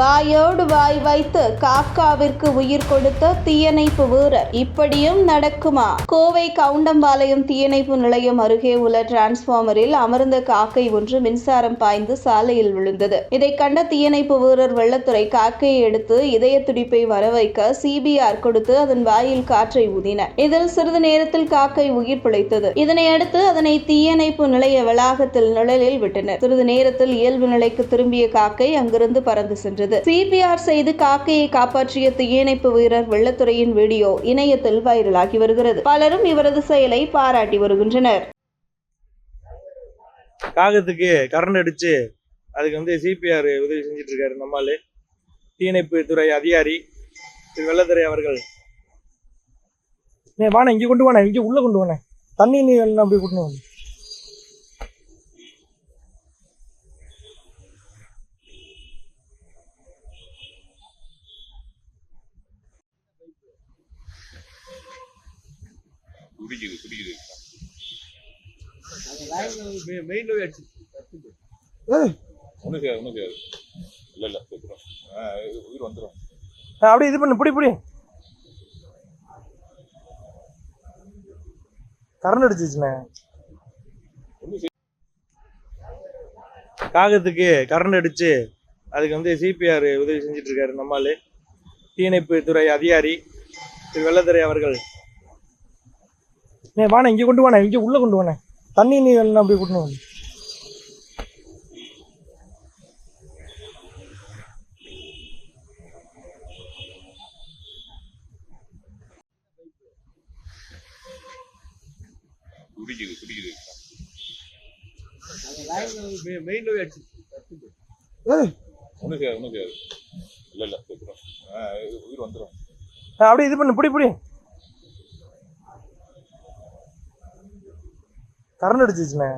வாயோடு வாய் வைத்து காக்காவிற்கு உயிர் கொடுத்த தீயணைப்பு வீரர். இப்படியும் நடக்குமா? கோவை கவுண்டம்பாளையம் தீயணைப்பு நிலையம் அருகே உள்ள டிரான்ஸ்பார்மரில் அமர்ந்த காக்கை ஒன்று மின்சாரம் பாய்ந்து சாலையில் விழுந்தது. இதை கண்ட தீயணைப்பு வீரர் வெள்ளத்துறை காக்கையை எடுத்து இதய துடிப்பை வரவைக்க சிபிஆர் கொடுத்து அதன் வாயில் காற்றை ஊதினர் இதில் சிறிது நேரத்தில் காக்கை உயிர் பிழைத்தது. இதனையடுத்து அதனை தீயணைப்பு நிலைய வளாகத்தில் நிழலில் விட்டனர். சிறிது நேரத்தில் இயல்பு நிலைக்கு திரும்பிய காக்கை அங்கிருந்து பறந்து சென்றது. சிபிஆர் செய்து காக்கையை காப்பாற்றிய தீயணைப்பு வீரர் வெள்ளத்துறையின் வீடியோ இணையத்தில் வைரலாகி வருகிறது. பலரும் இவரது செயலை பாராட்டி வருகின்றனர். காகத்துக்கு கரண்ட் அடிச்சு அதுக்கு வந்து சிபிஆர் உதவி செஞ்சுட்டு இருக்காரு நம்மால். தீயணைப்பு துறை அதிகாரி திரு வெள்ளத்துறை அவர்கள். நீ வாண்ணே இங்கே கொண்டு வாண்ணே இங்கே உள்ளே கொண்டு வாண்ணே தண்ணி நீ அப்படியே கொண்டு வாங்க குடிக்குது குடிக்குது மெயின் அடிச்சு. ஒன்றும் செய்யாது ஒன்றும் செய்யாது இல்லை இல்லை செத்துரும் ஆ, உயிர் வந்துடும் அப்படியே இது பண்ணு பிடி பிடி. கரண்ட் அடிச்சிச்சுண்ணே. காகத்துக்கு கரண்ட் அடிச்சு அதுக்கு வந்து சிபிஆர் உதவி செஞ்சுட்டு இருக்காரு நம்மால் தீயணைப்பு துறை அதிகாரி திரு வெள்ளத்துறை அவர்கள். நீ வாண்ணே இங்கே கொண்டு வாண்ணே இங்கே உள்ளே கொண்டு வாண்ணே. தண்ணி நீ எல்லாம் அப்படியே கொண்டு வாங்க குடிக்குது குடிக்குது. மெயின் அடிச்சு ஒன்றும் செய்யாது ஒன்றும் செய்யாது இல்லை இல்லை உயிர் வந்துடும் அப்படியே இது பண்ணு பிடி பிடி. கரண்ட் அடிச்சிச்சுண்ணே.